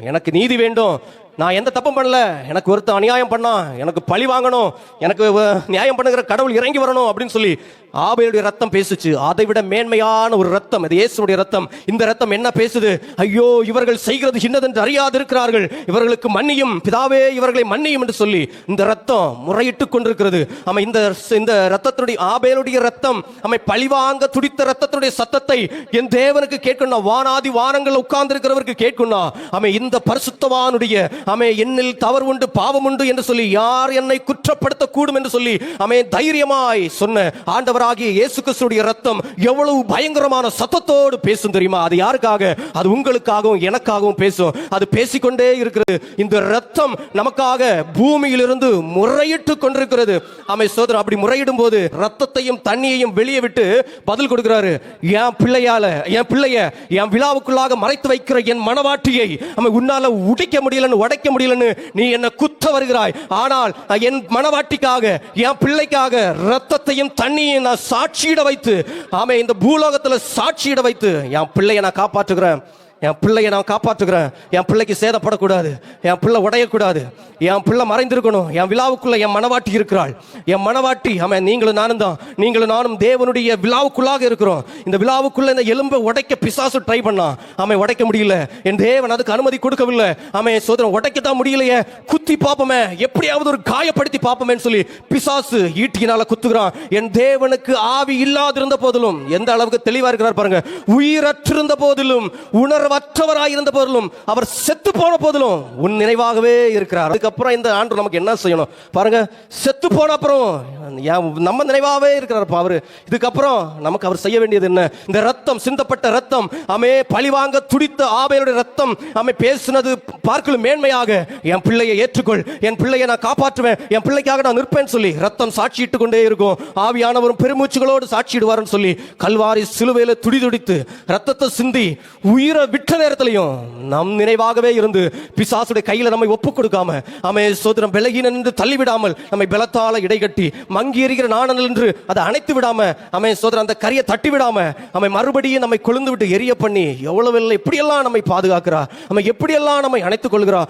எனக்கு நீதி வேண்டும். நான் எந்த தப்பும் பண்ணல. எனக்கு ஒருத்தன் அநியாயம் பண்ணா எனக்கு பழி வாங்கணும் எனக்கு வ- நியாயம் பண்ணுகிற கடவுள் இறங்கி வரணும் அப்படின்னு சொல்லி ஆபையுடைய ரத்தம் பேசுச்சு. அதை விட மேன்மையான ஒரு ரத்தம் அது இயேசுடைய ரத்தம். இந்த ரத்தம் என்ன பேசுது? ஐயோ இவர்கள் செய்கிறது சின்னதென்று அறியாது இருக்கிறார்கள் இவர்களுக்கு மன்னியும் பிதாவே இவர்களை மன்னியும் என்று சொல்லி இந்த ரத்தம் முறையிட்டு கொண்டிருக்கிறது. ஆமா இந்த இந்த ரத்தத்தினுடைய ஆபேலுடைய ரத்தம் அமை பழிவாங்க துடித்த ரத்தத்தினுடைய சத்தத்தை என் தேவனுக்கு கேட்கணும் வானாதி வானங்கள் உட்கார்ந்து இருக்கிறவருக்கு கேட்கணும் ஆமை இந்த பரிசுத்தவானுடைய அமே என்னில் தவறு உண்டு பாவம் உண்டு என்று சொல்லி யார் என்னை குற்றப்படுத்த கூடும் என்று சொல்லி அமே தைரியமாய் சொன்ன ஆண்டவராகிய இயேசு கிறிஸ்துடைய ரத்தம் எவ்வளவு பயங்கரமான சத்தத்தோடு பேசும் தெரியுமா? அது யாருக்காக? அது உங்களுக்காகவும் எனக்காகவும் பேசும். அது பேசிக்கொண்டே இருக்கிறது. இந்த ரத்தம் நமக்காக பூமியிலிருந்து முறையிட்டு கொண்டிருக்கிறது. ஆமை சோதரன் அப்படி முறையிடும் போது ரத்தத்தையும் தண்ணியையும் வெளியே விட்டு பதில் கொடுக்கிறாரு. என் பிள்ளையால என் பிள்ளைய என் விழாவுக்குள்ளாக மறைத்து வைக்கிற என் மனவாட்டியை அவன் உன்னால உடைக்க முடியலன்னு அடைக்க முடியலன்னு நீ என்ன குத்த வருகிறாய். ஆனால் என் மனவாட்டிக்காக என் பிள்ளைக்காக ரத்தத்தையும் தண்ணியையும் நான் சாட்சியிட வைத்து ஆமே இந்த பூலோகத்துல சாட்சியிட வைத்து என் பிள்ளையை நான் காப்பாற்றுகிறேன். என் பிள்ளையை நான் காப்பாற்றுக்கிறேன் என் பிள்ளைக்கு சேதப்படக்கூடாது. என் பிள்ளை உடையக்கூடாது. என் பிள்ளை மறைந்திருக்கணும். என் விழாவுக்குள்ள என் மனவாட்டி இருக்கிறாள். என் மனவாட்டி அவன் நீங்களும் நானும் தான். நீங்களும் நானும் தேவனுடைய விழாவுக்குள்ளாக இருக்கிறோம். இந்த விழாவுக்குள்ள இந்த எலும்பை உடைக்க பிசாசு ட்ரை பண்ணான் அவன் உடைக்க முடியல. என் தேவன் அதுக்கு அனுமதி கொடுக்கவில்லை. அவன் சோதனை உடைக்க தான் முடியலையே. குத்தி பார்ப்போமே எப்படியாவது ஒரு காயப்படுத்தி பார்ப்போமேன்னு சொல்லி பிசாசு ஈட்டியினால குத்துகிறான். என் தேவனுக்கு ஆவி இல்லாதிருந்த போதிலும் எந்த அளவுக்கு தெளிவா இருக்கிறார் பாருங்க. உயிரற்றிருந்த போதிலும் உணர்வு நினைவற்றவராயிருந்த போதிலும் அவர் செத்து போன போதிலும் உன் நினைவாகவே இருக்கிறார். அதுக்கப்புறம் இந்த ஆண்டு நமக்கு என்ன செய்யணும்? பாருங்க செத்து போன அப்புறம் நம்ம நினைவாகவே இருக்கிறார் அவரு. இதுக்கப்புறம் நமக்கு அவர் செய்ய வேண்டியது என்ன? இந்த ரத்தம் சிந்தப்பட்ட ரத்தம் அமே பழிவாங்க துடித்த ஆபேலுடைய ரத்தம் அமை பேசினது பார்க்கலும் மேன்மையாக என் பிள்ளையை ஏற்றுக்கொள் என் பிள்ளையை நான் காப்பாற்றுவேன் என் பிள்ளைக்காக நான் நிற்பேன்னு சொல்லி ரத்தம் சாட்சியிட்டு கொண்டே இருக்கும். ஆவியானவரும் பெருமூச்சுகளோடு சாட்சியிடுவார்னு சொல்லி கல்வாரி சிலுவையில துடி துடித்து ரத்தத்தை சிந்தி உயிரை விட்டு நேரத்திலையும் நம் நினைவாகவே இருந்து பிசாசுடைய கையில் நம்மை ஒப்பு கொடுக்காம அமை சோதரம் விலகின நின்று தள்ளிவிடாமல் நம்மை பலத்தால இடைகட்டி மங்கி எறிகிற நாணல் என்று அதை அணைத்து விடாம அமை சோதரம் அந்த கரியை தட்டி விடாம அமை மறுபடியும் நம்மை கொழுந்து விட்டு எரிய பண்ணி எவ்வளவு எப்படியெல்லாம் நம்மை பாதுகாக்கிறா நம்ம எப்படியெல்லாம் நம்மை அணைத்துக் கொள்கிறா